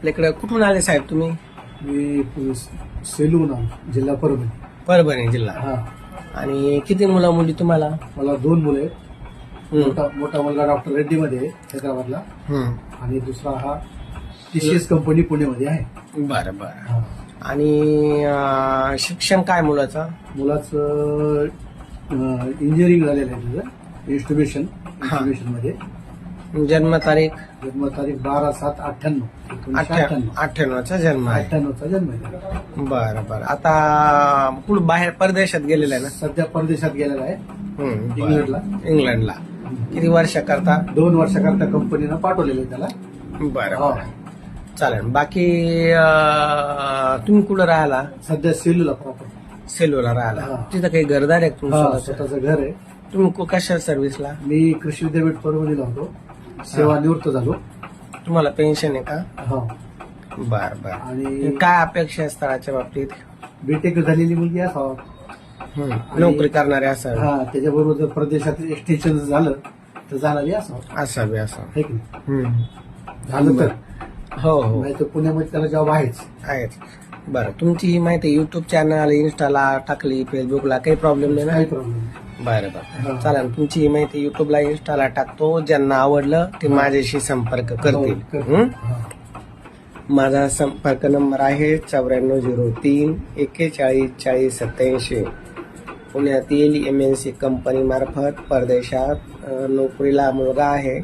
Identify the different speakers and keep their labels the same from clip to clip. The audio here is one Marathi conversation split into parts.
Speaker 1: आपल्याकडे कुठून आले साहेब तुम्ही?
Speaker 2: मी सेलून आलो जिल्हा परभणी.
Speaker 1: परभणी जिल्हा.
Speaker 2: हा.
Speaker 1: आणि किती मुलं मुली तुम्हाला?
Speaker 2: मला दोन मुले आहेत.
Speaker 1: हम्म.
Speaker 2: मोठा मोठा मुलगा डॉक्टर रेड्डी मध्ये आहे हैदराबादला.
Speaker 1: हम्म.
Speaker 2: आणि दुसरा हा टीसीएस कंपनी पुणेमध्ये आहे.
Speaker 1: बरं बरं.
Speaker 2: हा.
Speaker 1: आणि अं, शिक्षण काय मुलाचं?
Speaker 2: मुलाचं इंजिनिअरिंग झालेलं आहे तुझं. इन्स्टिट्यूशन इन्स्टिट्यूशन मध्ये
Speaker 1: जन्मतारीख
Speaker 2: जन्म तारीख बारा सात अठ्ठ्याण्णव
Speaker 1: अठ्ठ्याण्णवचा जन्म आहे.
Speaker 2: अठ्ठ्याण्णवचा जन्म आहे.
Speaker 1: बरं बरं. आता कुठं बाहेर परदेशात गेलेला आहे ना?
Speaker 2: सध्या परदेशात गेलेला आहे.
Speaker 1: हम्म, बरं.
Speaker 2: इंग्लंडला.
Speaker 1: इंग्लंडला. किती वर्ष करता?
Speaker 2: दोन वर्षाकरता कंपनीनं पाठवलेलं आहे त्याला.
Speaker 1: बरं
Speaker 2: हा.
Speaker 1: बरं. चालेल. बाकी अं, तुम्ही कुठं राहिला?
Speaker 2: सध्या सेलूला प्रॉपर
Speaker 1: सेलूला राहिला.
Speaker 2: हा.
Speaker 1: तिथं काही घरदार आहे का तुमचं
Speaker 2: स्वतःचं घर आहे.
Speaker 1: तुम्ही कशा सर्व्हिसला
Speaker 2: मी कृषी विद्यापीठ परभणीला होतो. सेवा निवृत्त झालो.
Speaker 1: तुम्हाला पेन्शन आहे का?
Speaker 2: हा.
Speaker 1: बर बर.
Speaker 2: आणि
Speaker 1: काय अपेक्षा आहे स्थळाच्या बाबतीत?
Speaker 2: बीटेक झालेली मुलगी असावं
Speaker 1: हम्म, नोकरी करणारे असं.
Speaker 2: हा त्याच्याबरोबर जर परदेशात एक्सटेन्शन झालं तर जाणारी असावं
Speaker 1: असावे असं.
Speaker 2: आहे की नाही?
Speaker 1: हम्म.
Speaker 2: झालं तर.
Speaker 1: हो हो.
Speaker 2: नाही तर पुण्यामध्ये त्याला जॉब आहेच.
Speaker 1: आहेच. बरं तुमची ही माहिती युट्यूब चॅनल इन्स्टाला टाकली फेसबुकला काही प्रॉब्लेम नाही ना?
Speaker 2: काही प्रॉब्लेम
Speaker 1: बरं बरं.
Speaker 2: हा.
Speaker 1: चालेल तुमची ही माहिती युट्यूबला इन्स्टाला टाकतो. ज्यांना आवडलं ते माझ्याशी संपर्क करतील. हं? माझा संपर्क नंबर आहे चौऱ्याण्णव झिरो तीन एक्केचाळीस चाळीस सत्याऐंशी. पुण्यातील एम एन सी कंपनी मार्फत परदेशात अ, नोकरीला मुलगा आहे.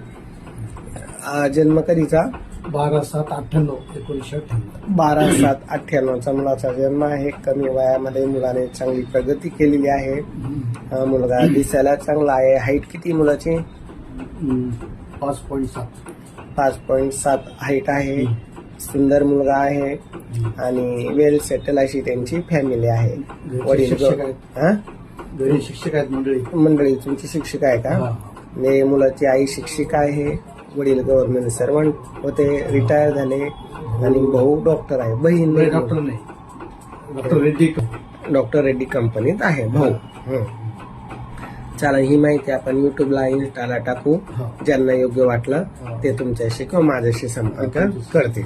Speaker 1: अ, जन्म कधीचा?
Speaker 2: बारा सात अठ्ठ्याण्णव एकोणीसशे अठ्ठ्याण्णव.
Speaker 1: बारा सात अठ्ठ्याण्णवचा मुलाचा जन्म आहे. कमी वयामध्ये मुलाने चांगली प्रगती केलेली आहे. हा मुलगा दिसायला चांगला आहे. हाईट किती मुलाची.
Speaker 2: पाच पॉईंट सात.
Speaker 1: पाच पॉईंट सात हाईट आहे. सुंदर मुलगा आहे. आणि वेल सेटल अशी त्यांची फॅमिली आहे. वडील
Speaker 2: शिक्षक आहेत.
Speaker 1: हा?
Speaker 2: घरी शिक्षक आहेत मंडळी.
Speaker 1: मंडळी तुमची शिक्षिका आहे का?
Speaker 2: हा.
Speaker 1: म्हणजे मुलाची आई शिक्षिका आहे. वडील गव्हर्नमेंट सर्वंट होते रिटायर झाले आणि भाऊ डॉक्टर आहे बहीण.
Speaker 2: डॉक्टर नाही डॉक्टर रेड्डी
Speaker 1: डॉक्टर रेड्डी कंपनीत आहे भाऊ. चला ही माहिती आपण युट्यूबला इन्स्टाला टाकू. ज्यांना योग्य वाटलं. ते तुमच्याशी किंवा माझ्याशी संपर्क करतील